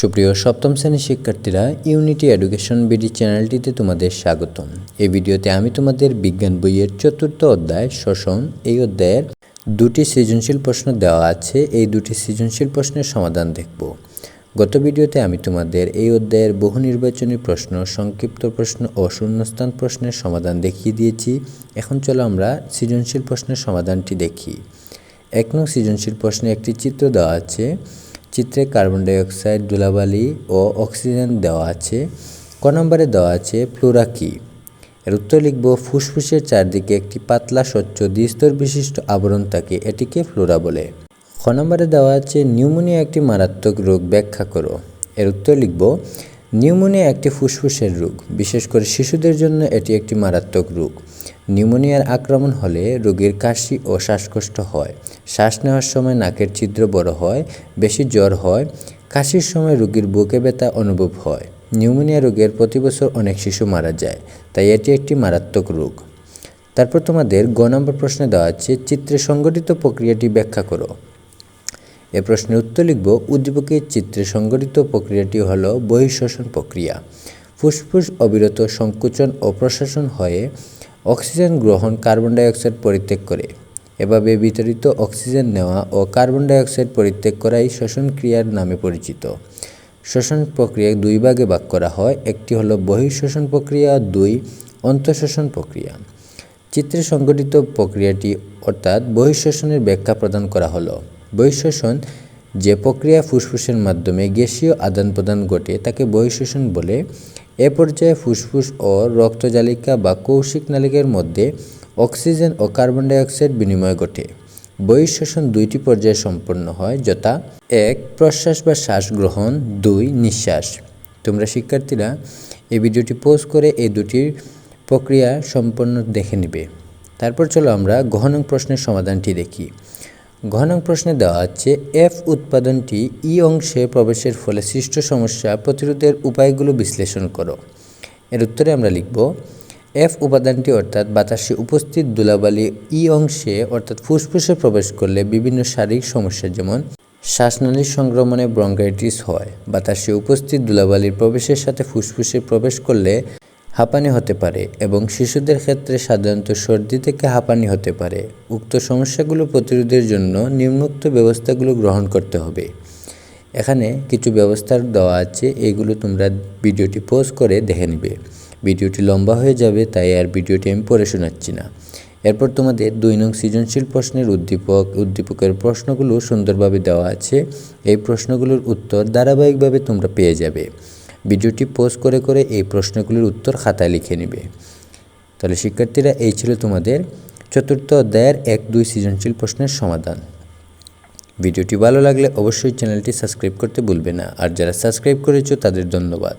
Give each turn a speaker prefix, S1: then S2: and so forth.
S1: সুপ্রিয় সপ্তম শ্রেণির শিক্ষার্থীরা ইউনিটি এডুকেশন বিডি চ্যানেলটিতে তোমাদের স্বাগতম। এই ভিডিওতে আমি তোমাদের বিজ্ঞান বইয়ের চতুর্থ অধ্যায়, শোষণ, এই অধ্যায়ের দুটি সৃজনশীল প্রশ্ন দেওয়া আছে। এই দুটি সৃজনশীল প্রশ্নের সমাধান দেখব। গত ভিডিওতে আমি তোমাদের এই অধ্যায়ের বহু নির্বাচনী প্রশ্ন, সংক্ষিপ্ত প্রশ্ন ও শূন্যস্থান প্রশ্নের সমাধান দেখিয়ে দিয়েছি। এখন চলো আমরা সৃজনশীল প্রশ্নের সমাধানটি দেখি। এক নং সৃজনশীল প্রশ্নে একটি চিত্র দেওয়া আছে। চিত্রে কার্বন ডাইঅক্সাইড, ধুলাবালি ও অক্সিজেন দেওয়া আছে। ক নম্বরে দেওয়া আছে ফ্লোরা কি? এর উত্তর লিখব, ফুসফুসের চারদিকে একটি পাতলা, স্বচ্ছ, দ্বিস্তর বিশিষ্ট আবরণ থাকে এটিকে ফ্লোরা বলে। খ নম্বরে দেওয়া আছে, নিউমোনিয়া একটি মারাত্মক রোগ, ব্যাখ্যা করো। এর উত্তর লিখব, নিউমোনিয়া একটি ফুসফুসের রোগ, বিশেষ করে শিশুদের জন্য এটি একটি মারাত্মক রোগ। নিউমোনিয়ার আক্রমণ হলে রোগীর কাশি ও শ্বাসকষ্ট হয়। শ্বাস নেওয়ার সময় নাকের ছিদ্র বড় হয়, বেশি জ্বর হয়, কাশির সময় রোগীর বুকে ব্যথা অনুভব হয়। নিউমোনিয়া রোগের প্রতি বছর অনেক শিশু মারা যায়, তাই এটি একটি মারাত্মক রোগ। তারপর তোমাদের গ নম্বর প্রশ্নে দেওয়া আছে, চিত্রে সংগঠিত প্রক্রিয়াটি ব্যাখ্যা করো। এ প্রশ্নের উত্তর লিখব উদ্দীপকের চিত্রে সংগঠিত প্রক্রিয়াটি হল বহিঃশ্বসন প্রক্রিয়া। ফুসফুস অবিরত সংকুচন ও প্রশাসন হয়ে অক্সিজেন গ্রহণ কার্বন ডাইঅক্সাইড পরিত্যাগ করে। এভাবে বিতরিত অক্সিজেন নেওয়া ও কার্বন ডাইঅক্সাইড পরিত্যাগ করাই শ্বসন ক্রিয়ার নামে পরিচিত। শ্বসন প্রক্রিয়া দুই ভাগে ভাগ করা হয়, একটি হলো বহিঃশ্বসন প্রক্রিয়া দুই অন্তঃশ্বসন প্রক্রিয়া। চিত্রে সংগঠিত প্রক্রিয়াটি অর্থাৎ বহিঃশ্বসনের ব্যাখ্যা প্রদান করা হলো। বহিঃশ্বসন যে প্রক্রিয়া ফুসফুসের মাধ্যমে গ্যাসীয় আদান প্রদান ঘটে, তাকে বহিঃশ্বসন বলে। এ পর্যায়ে ফুসফুস ও রক্তজালিকা বা কৌশিক নালিকার মধ্যে অক্সিজেন ও কার্বন ডাইঅক্সাইড বিনিময় ঘটে। বহিঃশ্বসন দুইটি পর্যায়ে সম্পন্ন হয়, যথা এক, প্রশ্বাস বা শ্বাস গ্রহণ, দুই, নিঃশ্বাস। তোমরা শিক্ষার্থীরা এই ভিডিওটি পোস্ট করে এই দুটির প্রক্রিয়া সম্পন্ন দেখে নেবে। তারপর চলো আমরা গহনং প্রশ্নের সমাধানটি দেখি। গহনং প্রশ্নে দেওয়া আছে এফ উৎপাদনটি ই অংশে প্রবেশের ফলে সৃষ্ট সমস্যা প্রতিরোধের উপায়গুলো বিশ্লেষণ করো। এর উত্তরে আমরা লিখব এফ উপাদানটি অর্থাৎ বাতাসে উপস্থিত ধুলাবালি ই অংশে অর্থাৎ ফুসফুসে প্রবেশ করলে বিভিন্ন শারীরিক সমস্যা যেমন শ্বাসনালীর সংক্রমণে ব্রঙ্কাইটিস হয়, বাতাসে উপস্থিত ধুলাবালির প্রবেশের সাথে ফুসফুসে প্রবেশ করলে হাঁপানি হতে পারে এবং শিশুদের ক্ষেত্রে সাধারণত সর্দি থেকে হাঁপানি হতে পারে। উক্ত সমস্যাগুলো প্রতিরোধের জন্য নিম্নোক্ত ব্যবস্থাগুলো গ্রহণ করতে হবে। এখানে কিছু ব্যবস্থা দেওয়া আছে এইগুলো তোমরা ভিডিওটি পোস্ট করে দেখে নিবে। ভিডিওটি লম্বা হয়ে যাবে, তাই আর ভিডিওটি আমি পড়ে শোনাচ্ছি না। এরপর তোমাদের দুই নং সৃজনশীল প্রশ্নের উদ্দীপক, উদ্দীপকের প্রশ্নগুলো সুন্দরভাবে দেওয়া আছে। এই প্রশ্নগুলোর উত্তর ধারাবাহিকভাবে তোমরা পেয়ে যাবে। ভিডিওটি পোস্ট করে করে এই প্রশ্নগুলির উত্তর খাতায় লিখে নিবে। তাহলে শিক্ষার্থীরা, এই ছিল তোমাদের চতুর্থ অধ্যায়ের এক দুই সৃজনশীল প্রশ্নের সমাধান। ভিডিওটি ভালো লাগলে অবশ্যই চ্যানেলটি সাবস্ক্রাইব করতে ভুলবে না। আর যারা সাবস্ক্রাইব করেছ, তাদের ধন্যবাদ।